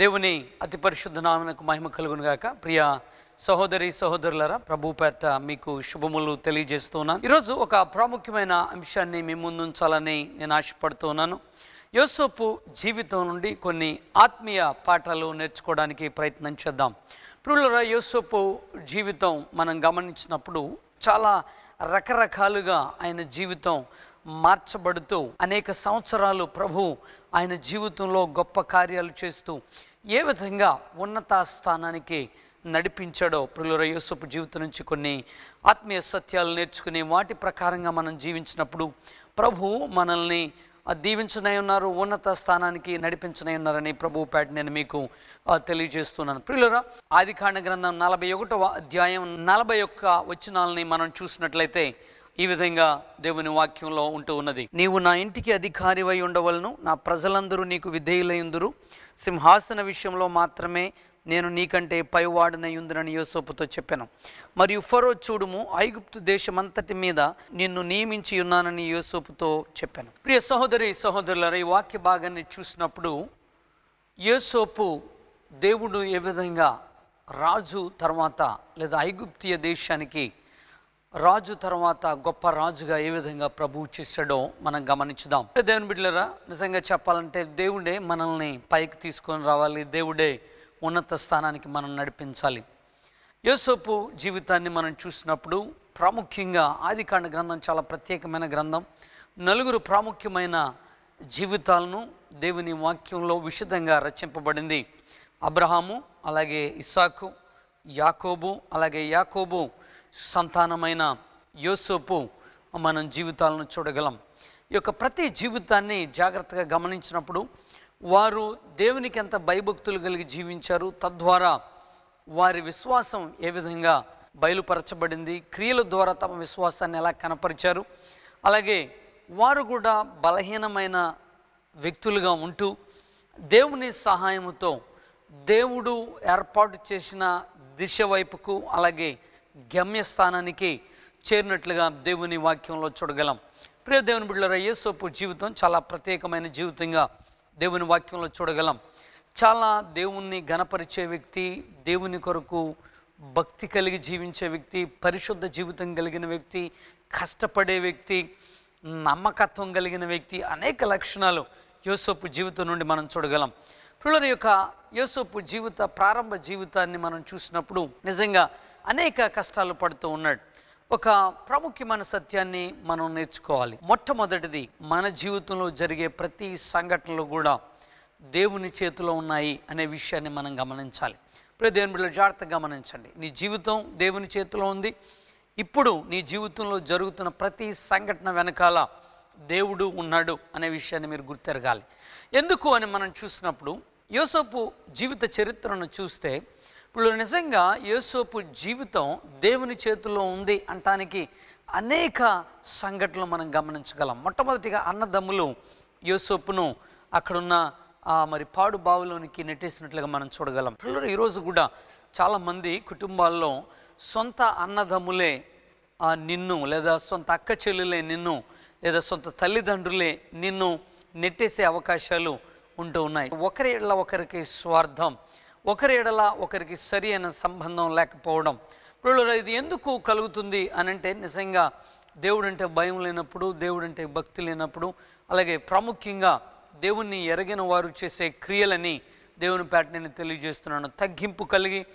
దేవుని అతి పరిశుద్ధ నామనకు మహిమ కలుగునుగాక. ప్రియ సహోదరి సహోదరులరా ప్రభు పేట మీకు శుభములు తెలియజేస్తున్నాను ఈరోజు ఒక ప్రాముఖ్యమైన అంశాన్ని మీ ముందుంచాలని నేను ఆశపడుతున్నాను యోసోపు జీవితం నుండి కొన్ని ఆత్మీయ పాఠాలు నేర్చుకోవడానికి ప్రయత్నం చేద్దాం. ప్రియులరా యోసోపు జీవితం మనం గమనించినప్పుడు చాలా రకరకాలుగా ఆయన జీవితం మార్చబడుతూ అనేక సంవత్సరాలు ప్రభు ఆయన జీవితంలో గొప్ప కార్యాలు చేస్తూ ఏ విధంగా ఉన్నత స్థానానికి నడిపించాడో ప్రియుల యోసపు జీవితం నుంచి కొన్ని ఆత్మీయ సత్యాలు నేర్చుకుని వాటి ప్రకారంగా మనం జీవించినప్పుడు ప్రభు మనల్ని దీవించనై ఉన్నారు ఉన్నత స్థానానికి నడిపించనై ఉన్నారని ప్రభు పేట నేను మీకు తెలియజేస్తున్నాను. ప్రియులరా ఆది కాండ గ్రంథం నలభై ఒకటవ అధ్యాయం నలభై ఒక్క వచనాలని మనం చూసినట్లయితే ఈ విధంగా దేవుని వాక్యంలో ఉంటూ ఉన్నది. నీవు నా ఇంటికి అధికారివై ఉండవలను నా ప్రజలందరూ నీకు విధేయులైందురు సింహాసన విషయంలో మాత్రమే నేను నీకంటే పైవాడనై ఉందినని యోసోపుతో చెప్పాను. మరియు ఫరో చూడుము ఐగుప్తు దేశమంతటి మీద నిన్ను నియమించి ఉన్నానని యోసోపుతో చెప్పాను. ప్రియ సహోదరి సహోదరులారా ఈ వాక్య భాగాన్ని చూసినప్పుడు యోసోపు దేవుడు ఏ విధంగా రాజు తర్వాత లేదా ఐగుప్తియ దేశానికి రాజు తర్వాత గొప్ప రాజుగా ఏ విధంగా ప్రభువు చేశాడో మనం గమనించుదాం. దేవుని బిడ్డలరా? నిజంగా చెప్పాలంటే దేవుడే మనల్ని పైకి తీసుకొని రావాలి. దేవుడే ఉన్నత స్థానానికి మనం నడిపించాలి. యోసోపు జీవితాన్ని మనం చూసినప్పుడు ప్రాముఖ్యంగా ఆదికాండ గ్రంథం చాలా ప్రత్యేకమైన గ్రంథం. నలుగురు ప్రాముఖ్యమైన జీవితాలను దేవుని వాక్యంలో విశదంగా రచింపబడింది. అబ్రహాము అలాగే ఇస్సాకు యాకోబు అలాగే యాకోబు సంతానమైన యోసోపు మనం జీవితాలను చూడగలం. ఈ యొక్క ప్రతి జీవితాన్ని జాగ్రత్తగా గమనించినప్పుడు వారు దేవునికి ఎంత భయభక్తులు కలిగి జీవించారు తద్వారా వారి విశ్వాసం ఏ విధంగా బయలుపరచబడింది క్రియల ద్వారా తమ విశ్వాసాన్ని ఎలా కనపరిచారు అలాగే వారు కూడా బలహీనమైన వ్యక్తులుగా ఉంటూ దేవుని సహాయముతో దేవుడు ఏర్పాటు చేసిన దిశ వైపుకు అలాగే గమ్యస్థానానికి చేరినట్లుగా దేవుని వాక్యంలో చూడగలం. ప్రియ దేవుని బిడ్డల యేసోపు జీవితం చాలా ప్రత్యేకమైన జీవితంగా దేవుని వాక్యంలో చూడగలం. చాలా దేవుణ్ణి గణపరిచే వ్యక్తి దేవుని కొరకు భక్తి కలిగి జీవించే వ్యక్తి పరిశుద్ధ జీవితం కలిగిన వ్యక్తి కష్టపడే వ్యక్తి నమ్మకత్వం కలిగిన వ్యక్తి అనేక లక్షణాలు యోసోపు జీవితం నుండి మనం చూడగలం. పిల్లల యొక్క యోసోపు జీవిత ప్రారంభ జీవితాన్ని మనం చూసినప్పుడు నిజంగా అనేక కష్టాలు పడుతూ ఉన్నాడు. ఒక ప్రాముఖ్యమైన సత్యాన్ని మనం నేర్చుకోవాలి. మొట్టమొదటిది మన జీవితంలో జరిగే ప్రతి సంఘటనలు కూడా దేవుని చేతిలో ఉన్నాయి అనే విషయాన్ని మనం గమనించాలి. ఇప్పుడు దేవుని బిడ్డలు జాగ్రత్తగా గమనించండి. నీ జీవితం దేవుని చేతిలో ఉంది. ఇప్పుడు నీ జీవితంలో జరుగుతున్న ప్రతి సంఘటన వెనకాల దేవుడు ఉన్నాడు అనే విషయాన్ని మీరు గుర్తెరగాలి. ఎందుకు అని మనం చూసినప్పుడు యోసోపు జీవిత చరిత్రను చూస్తే ఇప్పుడు నిజంగా యోసోపు జీవితం దేవుని చేతిలో ఉంది అంటానికి అనేక సంఘటనలు మనం గమనించగలం. మొట్టమొదటిగా అన్నదమ్ములు యోసోపును అక్కడున్న మరి పాడు బావిలోనికి నెట్టేసినట్లుగా మనం చూడగలం. పిల్లలు ఈరోజు కూడా చాలామంది కుటుంబాల్లో సొంత అన్నదమ్ములే నిన్ను లేదా సొంత అక్క చెల్లెలే నిన్ను లేదా సొంత తల్లిదండ్రులే నిన్ను నెట్టేసే అవకాశాలు ఉంటూ ఉన్నాయి. ఒకరి ఇళ్ళ ఒకరికి స్వార్థం ఒకరి ఎడల ఒకరికి సరి అయిన సంబంధం లేకపోవడం. ఇప్పుడు ఇది ఎందుకు కలుగుతుంది అనంటే నిజంగా దేవుడంటే భయం లేనప్పుడు దేవుడంటే భక్తి లేనప్పుడు అలాగే ప్రాముఖ్యంగా దేవుణ్ణి ఎరగిన వారు చేసే క్రియలని దేవుని పేట నేను తెలియజేస్తున్నాను. తగ్గింపు కలిగి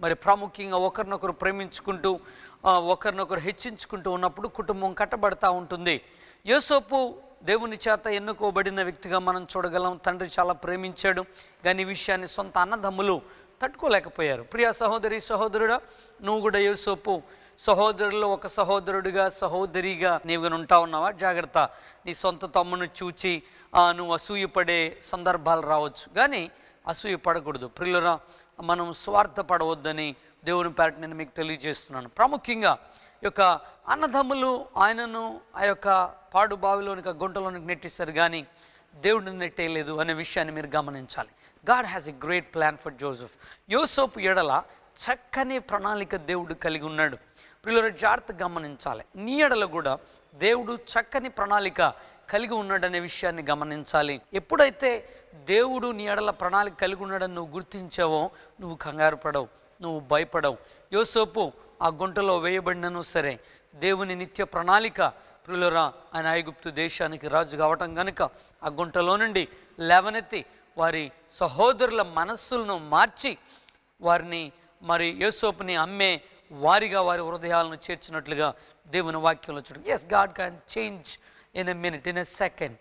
మరి ప్రాముఖ్యంగా ఒకరినొకరు ప్రేమించుకుంటూ ఒకరినొకరు హెచ్చించుకుంటూ ఉన్నప్పుడు కుటుంబం కట్టబడతా ఉంటుంది. యోసోపు దేవుని చేత ఎన్నుకోబడిన వ్యక్తిగా మనం చూడగలం. తండ్రి చాలా ప్రేమించాడు కానీ ఈ విషయాన్ని సొంత అన్నదమ్ములు తట్టుకోలేకపోయారు. ప్రియ సహోదరి సహోదరుడా నువ్వు కూడా యోసోపు సహోదరులు ఒక సహోదరుడిగా సహోదరిగా నీవు ఉంటా ఉన్నావా? జాగ్రత్త నీ సొంత తమ్మును చూచి ఆ, నువ్వు అసూయపడే సందర్భాలు రావచ్చు. కానీ అసూయ పడకూడదు. ప్రియులరా మనం స్వార్థపడవద్దని దేవుని పేరట నేను మీకు తెలియజేస్తున్నాను. ప్రాముఖ్యంగా యొక్క అన్నదమ్ములు ఆయనను ఆ యొక్క పాడు బావిలోనికి గుంటలోనికి నెట్టిస్తారు కానీ దేవుడిని నెట్టేయలేదు అనే విషయాన్ని మీరు గమనించాలి. God has a great plan for Joseph Yosepu ఎడల చక్కని ప్రణాళిక దేవుడు కలిగి ఉన్నాడు. పిల్లలు జాగ్రత్త గమనించాలి. నీ ఎడల కూడా దేవుడు చక్కని ప్రణాళిక కలిగి ఉన్నాడనే విషయాన్ని గమనించాలి. ఎప్పుడైతే దేవుడు నీ ఎడల ప్రణాళిక కలిగి ఉన్నాడని నువ్వు గుర్తించావో నువ్వు కంగారు పడవు నువ్వు భయపడవు. యోసోపు ఆ గుంటలో వేయబడినను సరే. దేవుని నిత్య ప్రణాళిక ప్రియులరా ఆయన ఐగుప్తు దేశానికి రాజు కావటం కనుక ఆ గుంటలో నుండి లేవనెత్తి వారి సహోదరుల మనస్సులను మార్చి వారిని మరి యేసోపుని అమ్మే వారిగా వారి హృదయాలను చేర్చినట్లుగా దేవుని వాక్యంలో చూడండి. Yes God can change in a minute in a second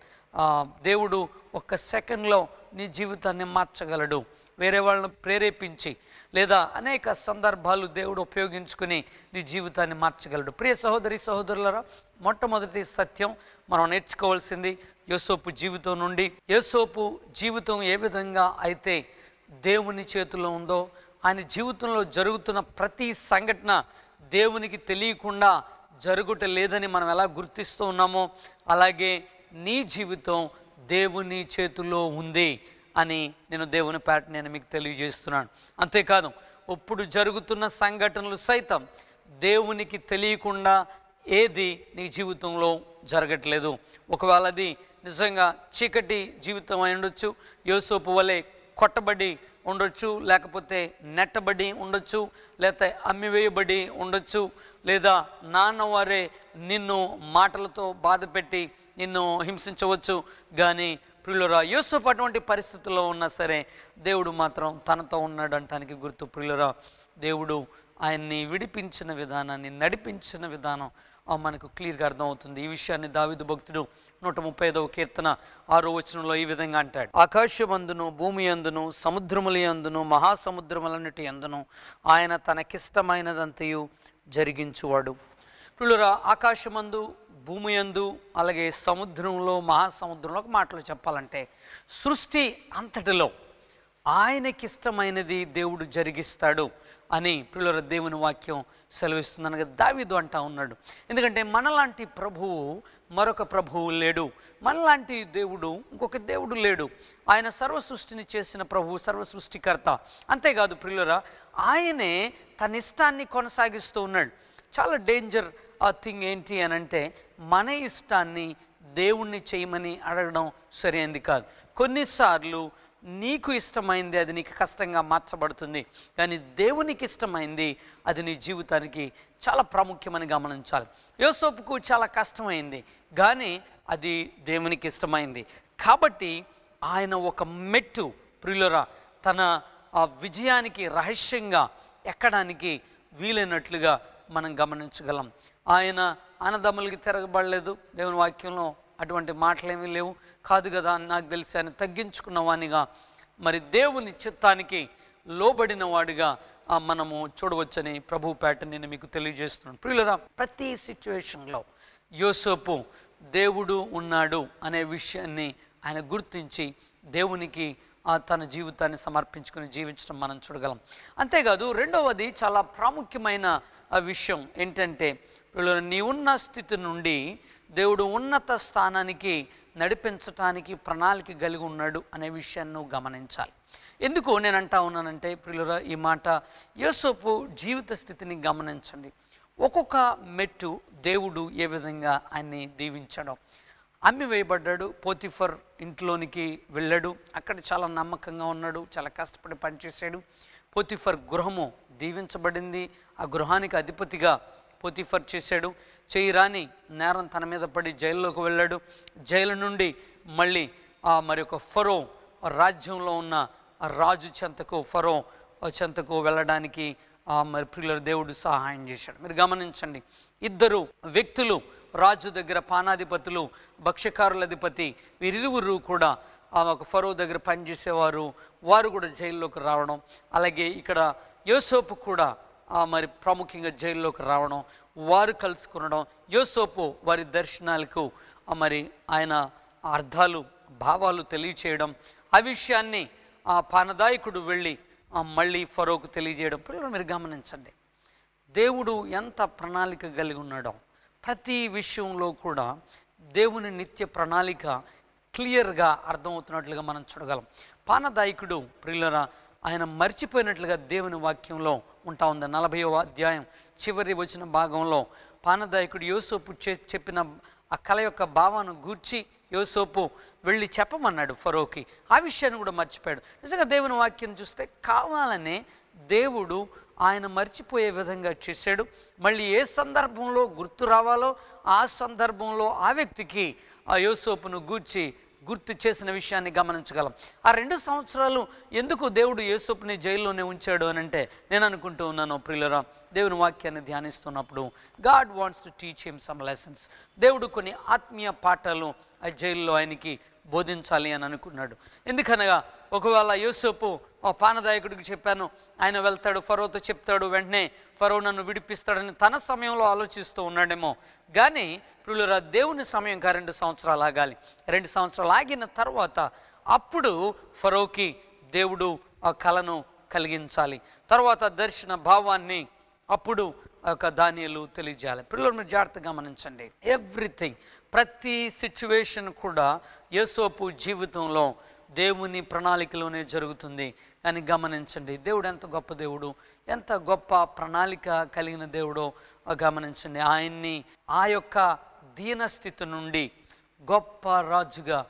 దేవుడు ఒక్క సెకండ్లో నీ జీవితాన్ని మార్చగలడు. వేరే వాళ్ళను ప్రేరేపించి లేదా అనేక సందర్భాలు దేవుడు ఉపయోగించుకుని నీ జీవితాన్ని మార్చగలడు. ప్రియ సహోదరి సహోదరులరా మొట్టమొదటి సత్యం మనం నేర్చుకోవాల్సింది యోసోపు జీవితం నుండి. యోసోపు జీవితం ఏ విధంగా అయితే దేవుని చేతిలో ఉందో ఆయన జీవితంలో జరుగుతున్న ప్రతి సంఘటన దేవునికి తెలియకుండా జరుగుట లేదని మనం ఎలా గుర్తిస్తూ ఉన్నామో అలాగే నీ జీవితం దేవుని చేతిలో ఉంది. అని నేను దేవుని పేట నేను మీకు తెలియజేస్తున్నాను. అంతేకాదు ఇప్పుడు జరుగుతున్న సంఘటనలు సైతం దేవునికి తెలియకుండా ఏది నీ జీవితంలో జరగట్లేదు. ఒకవేళ అది నిజంగా చీకటి జీవితం అయి ఉండొచ్చు యోసోపు వలె కొట్టబడి ఉండొచ్చు లేకపోతే నెట్టబడి ఉండొచ్చు లేకపోతే అమ్మివేయబడి ఉండొచ్చు లేదా నాన్నవారే నిన్ను మాటలతో బాధపెట్టి నిన్ను హింసించవచ్చు కానీ ప్రియులరా యూసుఫ్ అటువంటి పరిస్థితుల్లో ఉన్నా సరే దేవుడు మాత్రం తనతో ఉన్నాడు అంటానికి గుర్తు. ప్రియులరా దేవుడు ఆయన్ని విడిపించిన విధానాన్ని నడిపించిన విధానం మనకు క్లియర్గా అర్థమవుతుంది. ఈ విషయాన్ని దావిదు భక్తుడు నూట ముప్పై ఐదవ కీర్తన ఆరో వచనంలో ఈ విధంగా అంటాడు. ఆకాశమందును భూమి అందును సముద్రముల అందును మహాసముద్రములన్నిటి అందును ఆయన తనకిష్టమైనదంతయు జరిగించువాడు. పిల్లరా ఆకాశమందు భూమి యందు అలాగే సముద్రంలో మహాసముద్రంలో ఒక మాటలు చెప్పాలంటే సృష్టి అంతటిలో ఆయనకిష్టమైనది దేవుడు జరిగిస్తాడు అని పిల్లల దేవుని వాక్యం సెలవిస్తుందనగా దావిదు అంటా ఉన్నాడు. ఎందుకంటే మనలాంటి ప్రభువు మరొక ప్రభువు లేడు. మనలాంటి దేవుడు ఇంకొక దేవుడు లేడు. ఆయన సర్వ సృష్టిని చేసిన ప్రభువు సర్వ సృష్టికర్త. అంతేకాదు ప్రియులరా ఆయనే తన ఇష్టాన్ని కొనసాగిస్తూ ఉన్నాడు. చాలా డేంజర్ ఆ థింగ్ ఏంటి అని అంటే మన ఇష్టాన్ని దేవుణ్ణి చేయమని అడగడం సరైనది కాదు. కొన్నిసార్లు నీకు ఇష్టమైంది అది నీకు కష్టంగా మార్చబడుతుంది కానీ దేవునికి ఇష్టమైంది అది నీ జీవితానికి చాలా ప్రాముఖ్యమని గమనించాలి. యోసోపుకు చాలా కష్టమైంది కానీ అది దేవునికి ఇష్టమైంది. కాబట్టి ఆయన ఒక మెట్టు ప్రియులరా తన ఆ విజయానికి రహస్యంగా ఎక్కడానికి వీలైనట్లుగా మనం గమనించగలం. ఆయన అన్నదమ్ములకి తిరగబడలేదు. దేవుని వాక్యంలో అటువంటి మాటలేమీ లేవు. కాదు కదా అని నాకు తెలిసి ఆయన తగ్గించుకున్న వానిగా మరి దేవుని చిత్తానికి లోబడిన వాడిగా మనము చూడవచ్చని ప్రభు పేట నేను మీకు తెలియజేస్తున్నాను. ప్రియులరా ప్రతి సిచ్యువేషన్లో యోసేపు దేవుడు ఉన్నాడు అనే విషయాన్ని ఆయన గుర్తించి దేవునికి తన జీవితాన్ని సమర్పించుకుని జీవించడం మనం చూడగలం. అంతేకాదు రెండవది చాలా ప్రాముఖ్యమైన ఆ విషయం ఏంటంటే వీళ్ళు నీ ఉన్న స్థితి నుండి దేవుడు ఉన్నత స్థానానికి నడిపించటానికి ప్రణాళిక కలిగి ఉన్నాడు అనే విషయాన్ని నువ్వు గమనించాలి. ఎందుకు నేను అంటా ఉన్నానంటే ప్రియులరా ఈ మాట యోసోపు జీవిత స్థితిని గమనించండి. ఒక్కొక్క మెట్టు దేవుడు ఏ విధంగా ఆయన్ని దీవించడం. అమ్మి వేయబడ్డాడు పోతిఫర్ ఇంట్లోనికి వెళ్ళాడు అక్కడ చాలా నమ్మకంగా ఉన్నాడు చాలా కష్టపడి పనిచేశాడు. పోతిఫర్ గృహము దీవించబడింది ఆ గృహానికి అధిపతిగా పొతిఫర్ చేశాడు. చేయరాని నేరం తన మీద పడి జైల్లోకి వెళ్ళాడు. జైలు నుండి మళ్ళీ ఆ మరి ఒక ఫరో రాజ్యంలో ఉన్న ఆ రాజు చెంతకు ఫరో చెంతకు వెళ్ళడానికి ఆ మరి ప్రియుల దేవుడు సహాయం చేశాడు. మీరు గమనించండి ఇద్దరు వ్యక్తులు రాజు దగ్గర పానాధిపతులు భక్ష్యకారుల అధిపతి వీరిరువురు కూడా ఆ ఒక ఫరో దగ్గర పనిచేసేవారు. వారు కూడా జైల్లోకి రావడం. అలాగే ఇక్కడ యోసోపు కూడా మరి ప్రాముఖ్యంగా జైల్లోకి రావడం వారు కలుసుకునడం యోసోపు వారి దర్శనాలకు ఆ మరి ఆయన అర్థాలు భావాలు తెలియచేయడం ఆ విషయాన్ని ఆ పానదాయకుడు వెళ్ళి మళ్ళీ ఫరోకు తెలియజేయడం. పిల్లలు మీరు గమనించండి. దేవుడు ఎంత ప్రణాళిక కలిగి ఉన్నాడో ప్రతి విషయంలో కూడా దేవుని నిత్య ప్రణాళిక క్లియర్గా అర్థమవుతున్నట్లుగా మనం చూడగలం. పానదాయకుడు ప్రియులరా ఆయన మర్చిపోయినట్లుగా దేవుని వాక్యంలో ఉంటా ఉంది. నలభైవ అధ్యాయం చివరి వచ్చిన భాగంలో పానదాయకుడు యోసోపు చే చెప్పిన ఆ కళ యొక్క భావాన్ని గూర్చి యోసోపు వెళ్ళి చెప్పమన్నాడు ఫరోకి. ఆ విషయాన్ని కూడా మర్చిపోయాడు. నిజంగా దేవుని వాక్యం చూస్తే కావాలనే దేవుడు ఆయన మర్చిపోయే విధంగా చేశాడు. మళ్ళీ ఏ సందర్భంలో గుర్తు రావాలో ఆ సందర్భంలో ఆ వ్యక్తికి ఆ యోసోపును గూర్చి గుర్తు చేసిన విషయాన్ని గమనించగలం. ఆ రెండు సంవత్సరాలు ఎందుకు దేవుడు యేసోపుని జైల్లోనే ఉంచాడు అని అంటే నేను అనుకుంటూ ఉన్నాను ప్రియులరా దేవుని వాక్యాన్ని ధ్యానిస్తున్నప్పుడు God wants to teach him some lessons దేవుడు కొన్ని ఆత్మీయ పాఠాలు ఆ జైల్లో ఆయనకి బోధించాలి అని అనుకున్నాడు. ఎందుకనగా ఒకవేళ యూసుపు ఆ పానదాయకుడికి చెప్పాను ఆయన వెళ్తాడు ఫరోతో చెప్తాడు వెంటనే ఫరో నన్ను విడిపిస్తాడని తన సమయంలో ఆలోచిస్తూ ఉన్నాడేమో. కానీ ప్రియులరా దేవుని సమయం కా రెండు సంవత్సరాలు ఆగాలి. రెండు సంవత్సరాలు ఆగిన తర్వాత అప్పుడు ఫరోకి దేవుడు ఆ కళను కలిగించాలి. తర్వాత దర్శన భావాన్ని అప్పుడు ఒక ధాన్యాలు తెలియజేయాలి. పిల్లలు మీరు జాగ్రత్తగా గమనించండి. ఎవ్రీథింగ్ ప్రతి సిచ్యువేషన్ కూడా యేసోపు జీవితంలో దేవుని ప్రణాళికలోనే జరుగుతుంది. కానీ గమనించండి దేవుడు ఎంత గొప్ప దేవుడు ఎంత గొప్ప ప్రణాళిక కలిగిన దేవుడో గమనించండి. ఆయన్ని ఆ యొక్క దీనస్థితి నుండి గొప్ప రాజుగా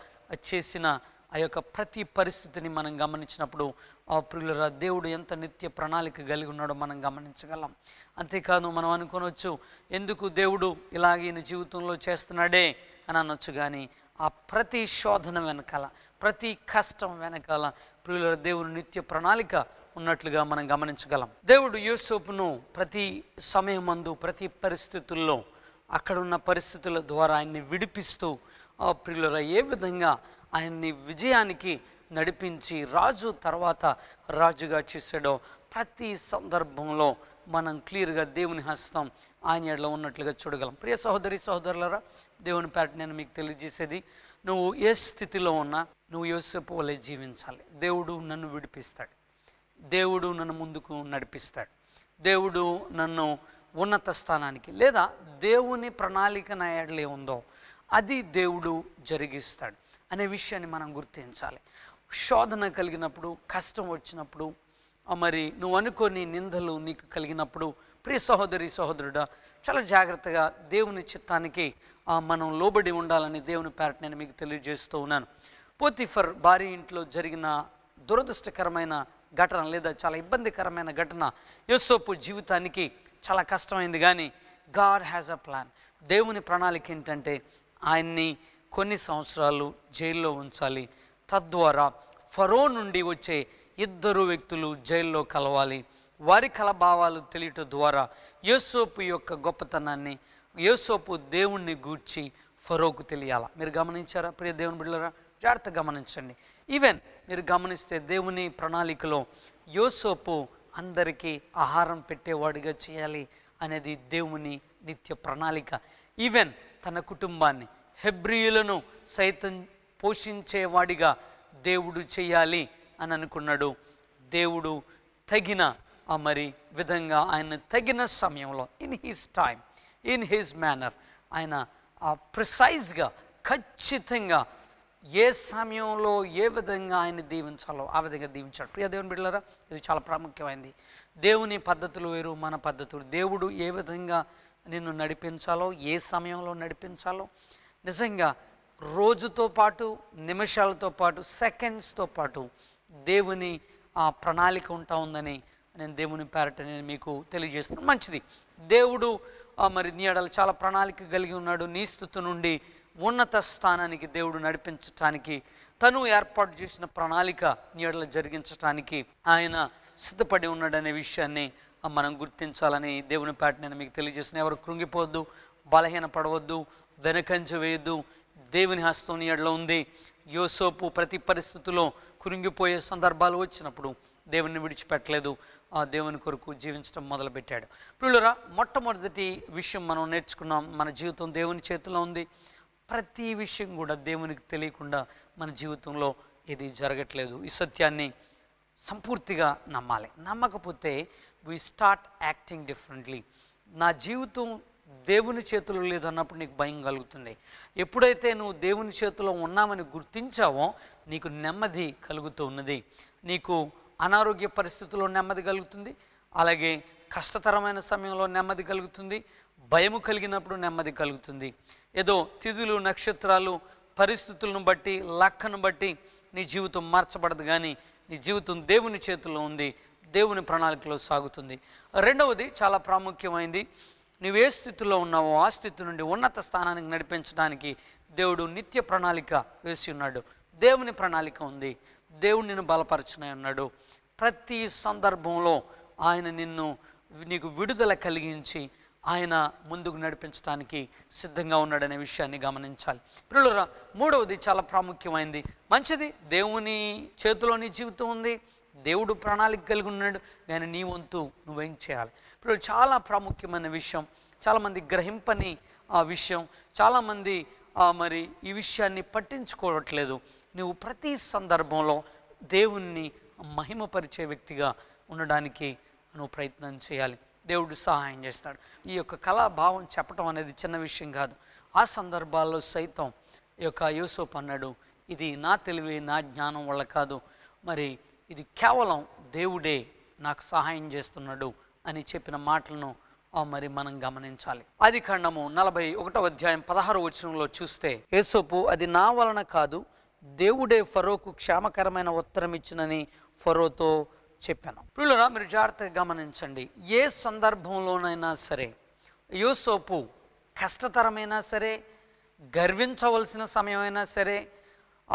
చేసిన ఆ యొక్క ప్రతి పరిస్థితిని మనం గమనించినప్పుడు ఆ ప్రియులరా దేవుడు ఎంత నిత్య ప్రణాళిక కలిగి ఉన్నాడో మనం గమనించగలం. అంతేకాదు మనం అనుకోనొచ్చు ఎందుకు దేవుడు ఇలాగ ఈయన జీవితంలో చేస్తున్నాడే అని అనొచ్చు కానీ ఆ ప్రతి శోధన వెనకాల ప్రతి కష్టం వెనకాల ప్రియుల దేవుని నిత్య ప్రణాళిక ఉన్నట్లుగా మనం గమనించగలం. దేవుడు యూసోపును ప్రతి సమయమందు ప్రతి పరిస్థితుల్లో అక్కడున్న పరిస్థితుల ద్వారా ఆయన్ని విడిపిస్తూ ఆ ప్రియులరా ఏ విధంగా ఆయన్ని విజయానికి నడిపించి రాజు తర్వాత రాజుగా చేసాడో ప్రతి సందర్భంలో మనం క్లియర్గా దేవుని హస్తం ఆయన ఎడలో ఉన్నట్లుగా చూడగలం. ప్రియ సహోదరి సహోదరులరా దేవుని పేట నేను మీకు తెలియజేసేది నువ్వు ఏ స్థితిలో ఉన్నా నువ్వు యోసేపు వలె జీవించాలి. దేవుడు నన్ను విడిపిస్తాడు. దేవుడు నన్ను ముందుకు నడిపిస్తాడు. దేవుడు నన్ను ఉన్నత స్థానానికి లేదా దేవుని ప్రణాళిక నా ఎడలే ఉందో అది దేవుడు జరిగిస్తాడు అనే విషయాన్ని మనం గుర్తించాలి. శోధన కలిగినప్పుడు కష్టం వచ్చినప్పుడు మరి నువ్వు అనుకోని నిందలు నీకు కలిగినప్పుడు ప్రియ సహోదరి సహోదరుడా చాలా జాగ్రత్తగా దేవుని చిత్తానికి మనం లోబడి ఉండాలని దేవుని పేరట నేను మీకు తెలియజేస్తూ ఉన్నాను. పోతిఫర్ భార్య ఇంట్లో జరిగిన దురదృష్టకరమైన ఘటన లేదా చాలా ఇబ్బందికరమైన ఘటన యోసోపు జీవితానికి చాలా కష్టమైంది కానీ గాడ్ హ్యాజ్ అ ప్లాన్. దేవుని ప్రణాళిక ఏంటంటే ఆయన్ని కొన్ని సంవత్సరాలు జైల్లో ఉంచాలి. తద్వారా ఫరో నుండి వచ్చే ఇద్దరు వ్యక్తులు జైల్లో కలవాలి. వారి కలభావాలు తెలియటం ద్వారా యోసోపు యొక్క గొప్పతనాన్ని యోసోపు దేవుణ్ణి గూర్చి ఫరోకు తెలియాల? మీరు గమనించారా? ప్రియ దేవుని బిడ్డలరా జాగ్రత్త గమనించండి. ఈవెన్ మీరు గమనిస్తే దేవుని ప్రణాళికలో యోసోపు అందరికీ ఆహారం పెట్టేవాడిగా చేయాలి అనేది దేవుని నిత్య ప్రణాళిక. ఈవెన్ తన కుటుంబాన్ని హెబ్రియులను సైతం పోషించేవాడిగా దేవుడు చేయాలి అని అనుకున్నాడు. దేవుడు తగిన మరి విధంగా ఆయన తగిన సమయంలో in his time in his manner ఆయన ప్రిసైజ్గా ఖచ్చితంగా ఏ సమయంలో ఏ విధంగా ఆయన దీవించాలో ఆ విధంగా దీవించాడు. ప్రియ దేవుని బిడ్డలరా ఇది చాలా ప్రాముఖ్యమైనది దేవుని పద్ధతులు వేరు మన పద్ధతులు. దేవుడు ఏ విధంగా నిన్ను నడిపించాలో ఏ సమయంలో నడిపించాలో నిజంగా రోజుతో పాటు నిమిషాలతో పాటు సెకండ్స్తో పాటు దేవుని ఆ ప్రణాళిక ఉంటా ఉందని నేను దేవుని పేరట నేను మీకు తెలియజేస్తున్నాను. మంచిది. దేవుడు మరి నీ ఎడల చాలా ప్రణాళిక కలిగి ఉన్నాడు. నీ స్థితి నుండి ఉన్నత స్థానానికి దేవుడు నడిపించటానికి తను ఏర్పాటు చేసిన ప్రణాళిక నీ జరిగించటానికి ఆయన సిద్ధపడి ఉన్నాడనే విషయాన్ని మనం గుర్తించాలని దేవుని పాట నేను మీకు తెలియజేసిన ఎవరు కృంగిపోవద్దు బలహీన పడవద్దు వెనకంజ వేయద్దు. దేవుని హస్తం నీ ఎడలో ఉంది. యోసోపు ప్రతి పరిస్థితిలో కురింగిపోయే సందర్భాలు వచ్చినప్పుడు దేవుని విడిచిపెట్టలేదు ఆ దేవుని కొరకు జీవించడం మొదలుపెట్టాడు. పిల్లరా మొట్టమొదటి విషయం మనం నేర్చుకున్నాం మన జీవితం దేవుని చేతిలో ఉంది. ప్రతి విషయం కూడా దేవునికి తెలియకుండా మన జీవితంలో ఇది జరగట్లేదు. ఈ సత్యాన్ని సంపూర్తిగా నమ్మాలి. నమ్మకపోతే వి స్టార్ట్ యాక్టింగ్ డిఫరెంట్లీ నా జీవితం దేవుని చేతిలో లేదన్నప్పుడు నీకు భయం కలుగుతుంది. ఎప్పుడైతే నువ్వు దేవుని చేతిలో ఉన్నామని గుర్తించావో నీకు నెమ్మది కలుగుతూ ఉన్నది. నీకు అనారోగ్య పరిస్థితుల్లో నెమ్మది కలుగుతుంది. అలాగే కష్టతరమైన సమయంలో నెమ్మది కలుగుతుంది. భయము కలిగినప్పుడు నెమ్మది కలుగుతుంది. ఏదో తిథులు నక్షత్రాలు పరిస్థితులను బట్టి లక్కను బట్టి నీ జీవితం మార్చబడదు కానీ నీ జీవితం దేవుని చేతుల్లో ఉంది. దేవుని ప్రణాళికలో సాగుతుంది. రెండవది చాలా ప్రాముఖ్యమైంది. నువ్వు ఏ స్థితిలో ఉన్నావో ఆ స్థితి నుండి ఉన్నత స్థానానికి నడిపించడానికి దేవుడు నిత్య ప్రణాళిక వేసి ఉన్నాడు. దేవుని ప్రణాళిక ఉంది. దేవుడు నిన్ను బలపరచునై ఉన్నాడు. ప్రతి సందర్భంలో ఆయన నిన్ను నీకు విడుదల కలిగించి ఆయన ముందుకు నడిపించడానికి సిద్ధంగా ఉన్నాడనే విషయాన్ని గమనించాలి. పిల్లలరా మూడవది చాలా ప్రాముఖ్యమైనది మంచిది దేవుని చేతిలో నీ జీవితం ఉంది. దేవుడు ప్రణాళిక కలిగి ఉన్నాడు. కానీ నీ వంతు నువ్వేం చేయాలి? ఇప్పుడు చాలా ప్రాముఖ్యమైన విషయం. చాలామంది గ్రహింపని ఆ విషయం. చాలామంది మరి ఈ విషయాన్ని పట్టించుకోవట్లేదు. నువ్వు ప్రతి సందర్భంలో దేవుణ్ణి మహిమపరిచే వ్యక్తిగా ఉండడానికి నువ్వు ప్రయత్నం చేయాలి. దేవుడు సహాయం చేస్తాడు. ఈ యొక్క కళాభావం చెప్పటం అనేది చిన్న విషయం కాదు. ఆ సందర్భాల్లో సైతం ఈ యొక్క యూసఫ్ అన్నాడు ఇది నా తెలివి నా జ్ఞానం వల్ల కాదు. మరి ఇది కేవలం దేవుడే నాకు సహాయం చేస్తున్నాడు అని చెప్పిన మాటలను మరి మనం గమనించాలి. అది ఖండము నలభై ఒకటో అధ్యాయం పదహారు వచనంలో చూస్తే యేసోపు అది నా వలన కాదు దేవుడే ఫరోకు క్షేమకరమైన ఉత్తరం ఇచ్చినని ఫరోతో చెప్పాను. పిల్లరా మీరు జాగ్రత్తగా గమనించండి. ఏ సందర్భంలోనైనా సరే యూసోపు కష్టతరమైనా సరే గర్వించవలసిన సమయమైనా సరే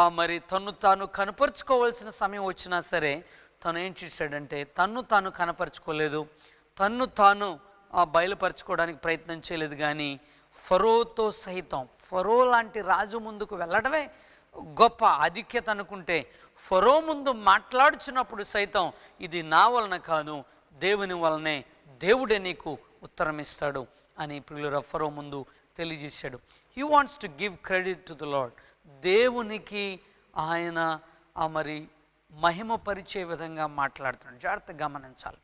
మరి తను తాను కనపరుచుకోవాల్సిన సమయం వచ్చినా సరే తను ఏం చేశాడంటే తన్ను తాను కనపరుచుకోలేదు. తన్ను తాను బయలుపరచుకోవడానికి ప్రయత్నం చేయలేదు. కానీ ఫరోతో సహితం ఫరో లాంటి రాజు ముందుకు వెళ్ళడమే గొప్ప ఆధిక్యత అనుకుంటే ఫరో ముందు మాట్లాడుచున్నప్పుడు సైతం ఇది నా వలన కాదు దేవుని వలనే దేవుడే నీకు ఉత్తరం ఇస్తాడు అని పిల్లల ఫరో ముందు తెలియజేశాడు. He wants to give credit to the lord దేవునికి ఆయన ఆ మరి మహిమ పరిచే విధంగా మాట్లాడుతున్నాడు. జాగ్రత్తగా గమనించాలి.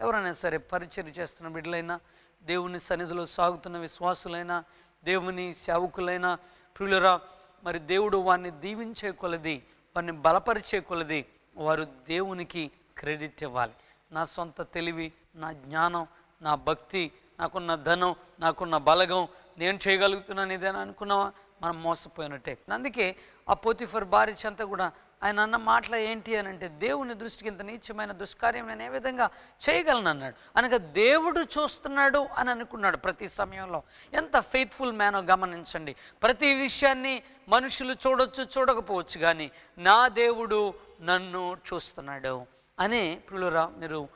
ఎవరైనా సరే పరిచయం చేస్తున్న బిడ్డలైనా దేవుని సన్నిధిలో సాగుతున్న విశ్వాసులైనా దేవుని సేవకులైనా ప్రియులరా మరి దేవుడు వారిని దీవించే కొలది వారిని బలపరిచే కొలది వారు దేవునికి క్రెడిట్ ఇవ్వాలి. నా సొంత తెలివి నా జ్ఞానం నా భక్తి నాకున్న ధనం నాకున్న బలగం నేను చేయగలుగుతున్నాను ఇదేనా అనుకున్నావా? మనం మోసపోయినట్టే. అందుకే ఆ పోతిఫర్ భార్య చెంత కూడా ఆయన అన్న మాటలు ఏంటి అని అంటే దేవుని దృష్టికి ఇంత నీచమైన దుష్కార్యం నేను ఏ విధంగా చేయగలను అన్నాడు. అనగా దేవుడు చూస్తున్నాడు అని అనుకున్నాడు ప్రతి సమయంలో. ఎంత ఫెయిత్ఫుల్ మ్యానో గమనించండి. ప్రతి విషయాన్ని మనుషులు చూడొచ్చు చూడకపోవచ్చు కానీ నా దేవుడు నన్ను చూస్తున్నాడు అనే ప్రియులరా మీరు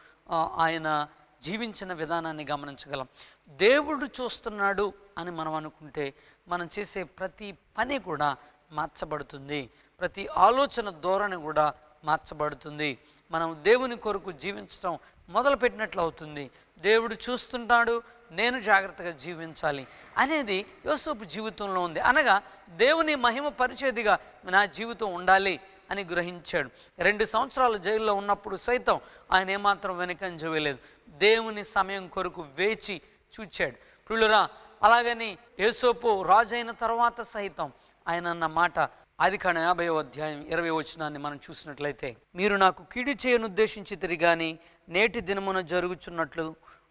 ఆయన జీవించిన విధానాన్ని గమనించగలం. దేవుడు చూస్తున్నాడు అని మనం అనుకుంటే మనం చేసే ప్రతి పని కూడా మార్చబడుతుంది. ప్రతి ఆలోచన ధోరణి కూడా మార్చబడుతుంది. మనం దేవుని కొరకు జీవించడం మొదలుపెట్టినట్లు అవుతుంది. దేవుడు చూస్తుంటాడు నేను జాగ్రత్తగా జీవించాలి అనేది యోసేపు జీవితంలో ఉంది. అనగా దేవుని మహిమ పరిచేదిగా నా జీవితం ఉండాలి అని గ్రహించాడు. రెండు సంవత్సరాలు జైల్లో ఉన్నప్పుడు సైతం ఆయన ఏమాత్రం వెనకంజ వేయలేదు దేవుని సమయం కొరకు వేచి చూచాడు. ప్రియులురా అలాగని యేసోపు రాజైన తర్వాత సైతం ఆయన అన్న మాట ఆది కాండం యాభై అధ్యాయం ఇరవై వచనాన్ని మనం చూసినట్లయితే మీరు నాకు కీడి చేయను ఉద్దేశించి తిరిగాని నేటి దినమున జరుగుచున్నట్లు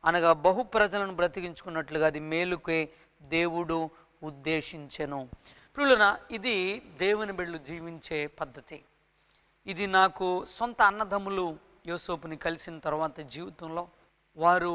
అనగా బహు ప్రజలను బ్రతికించుకున్నట్లుగా అది మేలుకే దేవుడు ఉద్దేశించెను. ప్రియులన ఇది దేవుని బిడ్డలు జీవించే పద్ధతి. ఇది నాకు సొంత అన్నదమ్ములు యోసోపుని కలిసిన తర్వాత జీవితంలో వారు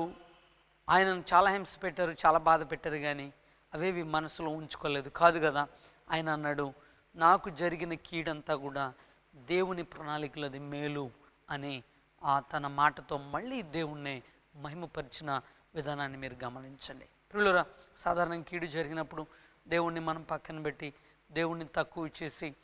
ఆయనను చాలా హింస పెట్టారు చాలా బాధ పెట్టారు కానీ అవేవి మనసులో ఉంచుకోలేదు. కాదు కదా ఆయన అన్నాడు నాకు జరిగిన కీడంతా కూడా దేవుని ప్రణాళికలది మేలు అని ఆ తన మాటతో మళ్ళీ దేవుణ్ణి మహిమపరిచిన విధానాన్ని మీరు గమనించండి. పిల్లరా సాధారణంగా కీడు జరిగినప్పుడు దేవుణ్ణి మనం పక్కన పెట్టి దేవుణ్ణి తక్కువ చేసి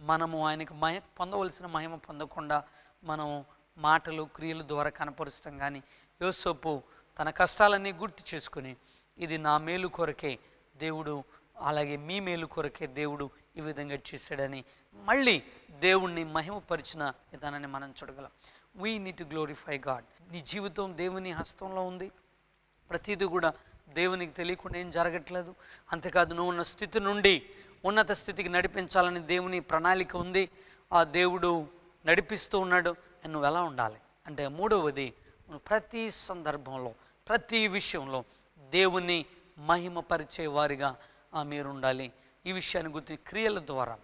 మనము ఆయనకు మహ పొందవలసిన మహిమ పొందకుండా మనం మాటలు క్రియల ద్వారా కనపరుస్తాం. కానీ యోసోపు తన కష్టాలన్నీ గుర్తు చేసుకుని ఇది నా మేలు కొరకే దేవుడు అలాగే మీ మేలు కొరకే దేవుడు ఈ విధంగా చేశాడని మళ్ళీ దేవుణ్ణి మహిమపరిచిన విధానాన్ని మనం చూడగలం. We need to glorify God నీ జీవితం దేవుని హస్తంలో ఉంది. ప్రతిదీ కూడా దేవునికి తెలియకుండా ఏం జరగట్లేదు. అంతేకాదు నువ్వు ఉన్న స్థితి నుండి ఉన్నత స్థితికి నడిపించాలని దేవుని ప్రణాళిక ఉంది. ఆ దేవుడు నడిపిస్తూ ఉన్నాడు. నువ్వు ఎలా ఉండాలి? అంటే మూడవది ప్రతి సందర్భంలో ప్రతి విషయంలో దేవుని మహిమపరిచే వారిగా మీరు ఉండాలి ఈ విషయాన్ని గుర్తు క్రియల ద్వారా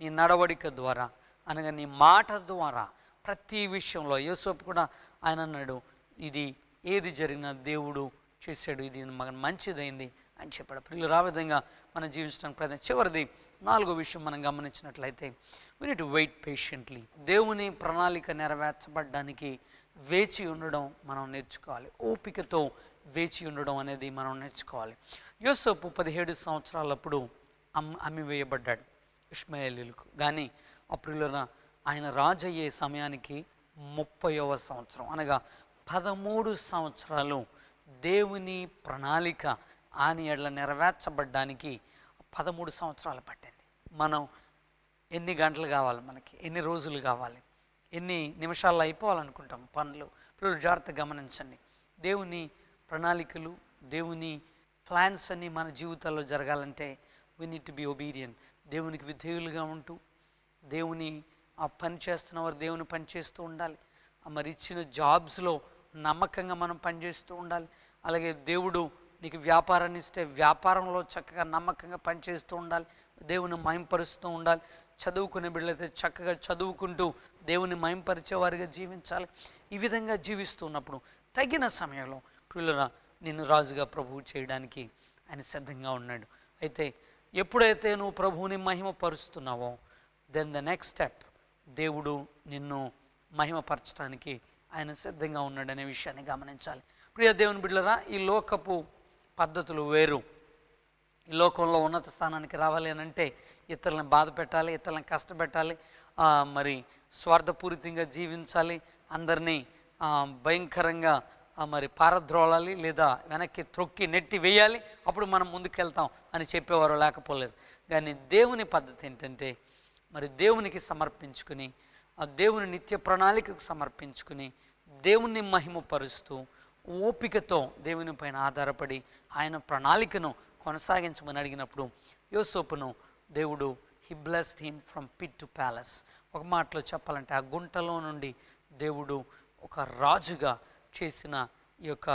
నీ నడవడిక ద్వారా అనగా నీ మాట ద్వారా ప్రతి విషయంలో యేసోపు కూడా ఆయన అన్నాడు ఇది ఏది జరిగినా దేవుడు చేశాడు ఇది మనకు మంచిదైంది అని చెప్పాడు. పిల్లలు ఆ విధంగా మనం జీవించడానికి ప్రయత్నం. చివరిది నాలుగో విషయం మనం గమనించినట్లయితే వీ నీట్ వెయిట్ పేషెంట్లీ దేవుని ప్రణాళిక నెరవేర్చబడ్డానికి వేచి ఉండడం మనం నేర్చుకోవాలి. ఓపికతో వేచి ఉండడం అనేది మనం నేర్చుకోవాలి. యూసఫ్ పదిహేడు సంవత్సరాలప్పుడు అమ్ అమ్మి అమ్మివేయబడ్డాడు ఇష్మాయేలీలకు కానీ అప్పుడు ఆయన రాజు అయ్యే సమయానికి ముప్పైవ సంవత్సరం. అనగా పదమూడు సంవత్సరాలు దేవుని ప్రణాళిక ఆని ఎడ్ల నెరవేర్చబడ్డానికి పదమూడు సంవత్సరాలు పట్టింది. మనం ఎన్ని గంటలు కావాలి మనకి? ఎన్ని రోజులు కావాలి? ఎన్ని నిమిషాల్లో అయిపోవాలనుకుంటాం? పనులు. పిల్లలు జాగ్రత్త గమనించండి. దేవుని ప్రణాళికలు దేవుని ప్లాన్స్ అన్ని మన జీవితాల్లో జరగాలంటే we need to be obedient దేవునికి విధేయులుగా ఉంటూ దేవుని ఆ పని చేస్తున్న వారు దేవుని పని చేస్తూ ఉండాలి. మరి ఇచ్చిన జాబ్స్లో నమ్మకంగా మనం పనిచేస్తూ ఉండాలి. అలాగే దేవుడు నీకు వ్యాపారాన్ని ఇస్తే వ్యాపారంలో చక్కగా నమ్మకంగా పనిచేస్తూ ఉండాలి. దేవుని మయంపరుస్తూ ఉండాలి. చదువుకునే బిడ్డలైతే చక్కగా చదువుకుంటూ దేవుని మయంపరిచేవారిగా జీవించాలి. ఈ విధంగా జీవిస్తున్నప్పుడు తగిన సమయంలో పిల్లల నిన్ను రాజుగా ప్రభువు చేయడానికి ఆయన సిద్ధంగా ఉన్నాడు. అయితే ఎప్పుడైతే నువ్వు ప్రభువుని మహిమపరుస్తున్నావో దెన్ ద నెక్స్ట్ స్టెప్ దేవుడు నిన్ను మహిమపరచడానికి ఆయన సిద్ధంగా ఉన్నాడనే విషయాన్ని గమనించాలి. ప్రియ దేవుని బిడ్డలరా ఈ లోకపు పద్ధతులు వేరు. ఈ లోకంలో ఉన్నత స్థానానికి రావాలి అని అంటే ఇతరులను బాధ పెట్టాలి ఇతరులను కష్టపెట్టాలి మరి స్వార్థపూరితంగా జీవించాలి అందరినీ భయంకరంగా మరి పారద్రోళాలి లేదా వెనక్కి త్రొక్కి నెట్టి వేయాలి అప్పుడు మనం ముందుకెళ్తాం అని చెప్పేవారు లేకపోలేదు. కానీ దేవుని పద్ధతి ఏంటంటే మరి దేవునికి సమర్పించుకుని ఆ దేవుని నిత్య ప్రణాళికకు సమర్పించుకుని దేవుణ్ణి మహిమపరుస్తూ ఓపికతో దేవుని పైన ఆధారపడి ఆయన ప్రణాళికను కొనసాగించమని అడిగినప్పుడు యోసోపును దేవుడు he blessed him from pit to palace ఒక మాటలో చెప్పాలంటే ఆ గుంటలో నుండి దేవుడు ఒక రాజుగా చేసిన ఈ యొక్క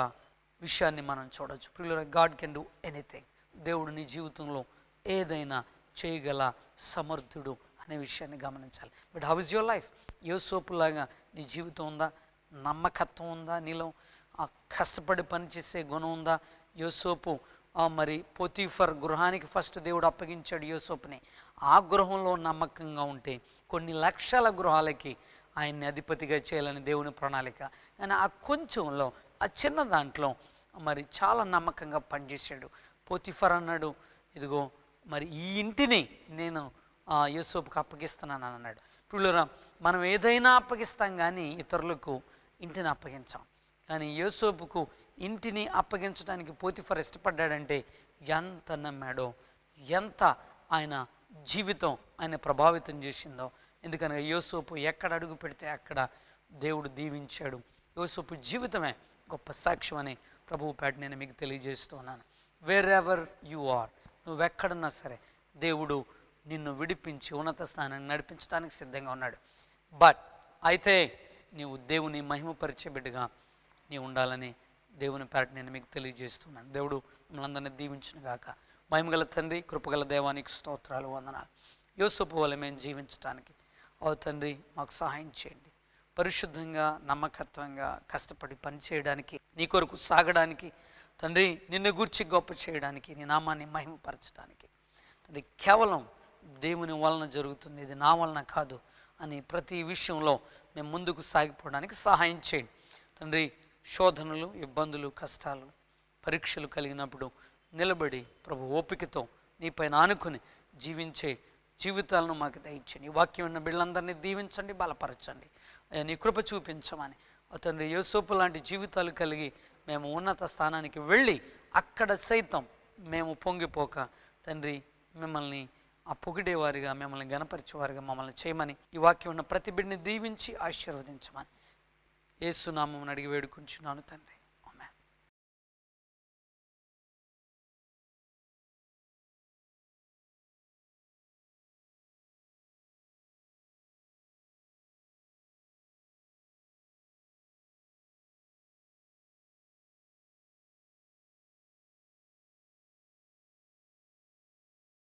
విషయాన్ని మనం చూడొచ్చు. ప్రియుల గాడ్ కెన్ డూ ఎనీథింగ్ దేవుడు నీ జీవితంలో ఏదైనా చేయగల సమర్థుడు అనే విషయాన్ని గమనించాలి. But how is your life యోసోపులాగా నీ జీవితం ఉందా? నమ్మకత్వం ఉందా నీలో? ఆ కష్టపడి పనిచేసే గుణం ఉందా? యోసోపు మరి పోతీఫర్ గృహానికి ఫస్ట్ దేవుడు అప్పగించాడు యోసోపుని. ఆ గృహంలో నమ్మకంగా ఉంటే కొన్ని లక్షల గృహాలకి ఆయన్ని అధిపతిగా చేయాలని దేవుని ప్రణాళిక. కానీ ఆ కొంచెంలో ఆ చిన్న దాంట్లో మరి చాలా నమ్మకంగా పనిచేశాడు. పోతిఫర్ అన్నాడు ఇదిగో మరి ఈ ఇంటిని నేను ఆ, అప్పగిస్తున్నాను అని అన్నాడు. పిల్లరా మనం ఏదైనా అప్పగిస్తాం కానీ ఇతరులకు ఇంటిని అప్పగించాం. కానీ యోసోపుకు ఇంటిని అప్పగించడానికి పోతిఫర్ ఇష్టపడ్డాడంటే ఎంత నమ్మాడో ఎంత ఆయన జీవితం ఆయన ప్రభావితం చేసిందో ఎందుకనగా యోసోపు ఎక్కడ అడుగు పెడితే అక్కడ దేవుడు దీవించాడు. యోసోపు జీవితమే గొప్ప సాక్ష్యం అని ప్రభువు పేట నేను మీకు తెలియజేస్తున్నాను వేర్ ఎవర్ యు ఆర్ నువ్వెక్కడున్నా సరే దేవుడు నిన్ను విడిపించి ఉన్నత స్థానాన్ని నడిపించడానికి సిద్ధంగా ఉన్నాడు. బట్ అయితే నీవు దేవుని మహిమపరిచే బిడ్డగా నీవు ఉండాలని దేవుని పేరట నేను మీకు తెలియజేస్తున్నాను దేవుడు మిమ్మల్ని అందరినీ దీవించిన గాక. మహిమగల తండ్రి కృపగల దేవానికి స్తోత్రాలు వందనాలు. యోసపు వల్ల మేము జీవించడానికి ఓ తండ్రి మాకు సహాయం చేయండి. పరిశుద్ధంగా నమ్మకత్వంగా కష్టపడి పని చేయడానికి నీ కొరకు సాగడానికి తండ్రి నిన్ను గూర్చి గొప్ప చేయడానికి నీ నామాన్ని మహిమపరచడానికి. తండ్రి కేవలం దేవుని వలన జరుగుతుంది ఇది నా వలన కాదు అని ప్రతి విషయంలో మేము ముందుకు సాగిపోవడానికి సహాయం చేయండి. తండ్రి శోధనలు ఇబ్బందులు కష్టాలు పరీక్షలు కలిగినప్పుడు నిలబడి ప్రభు ఓపికతో నీపైన ఆనుకుని జీవించే జీవితాలను మాకు దయచండి ఈ వాక్యం ఉన్న బిళ్ళందరినీ దీవించండి బలపరచండి. నీ కృప చూపించమని. తండ్రి యోసోపు లాంటి జీవితాలు కలిగి మేము ఉన్నత స్థానానికి వెళ్ళి అక్కడ సైతం మేము పొంగిపోక తండ్రి మిమ్మల్ని ఆ పొగిడేవారిగా మిమ్మల్ని గణపరిచేవారిగా మమ్మల్ని చేయమని ఈ వాక్యం ఉన్న ప్రతి బిడ్డని దీవించి ఆశీర్వదించమని. ఏసునామం అడిగి వేడుకుంటున్నాను తండ్రి.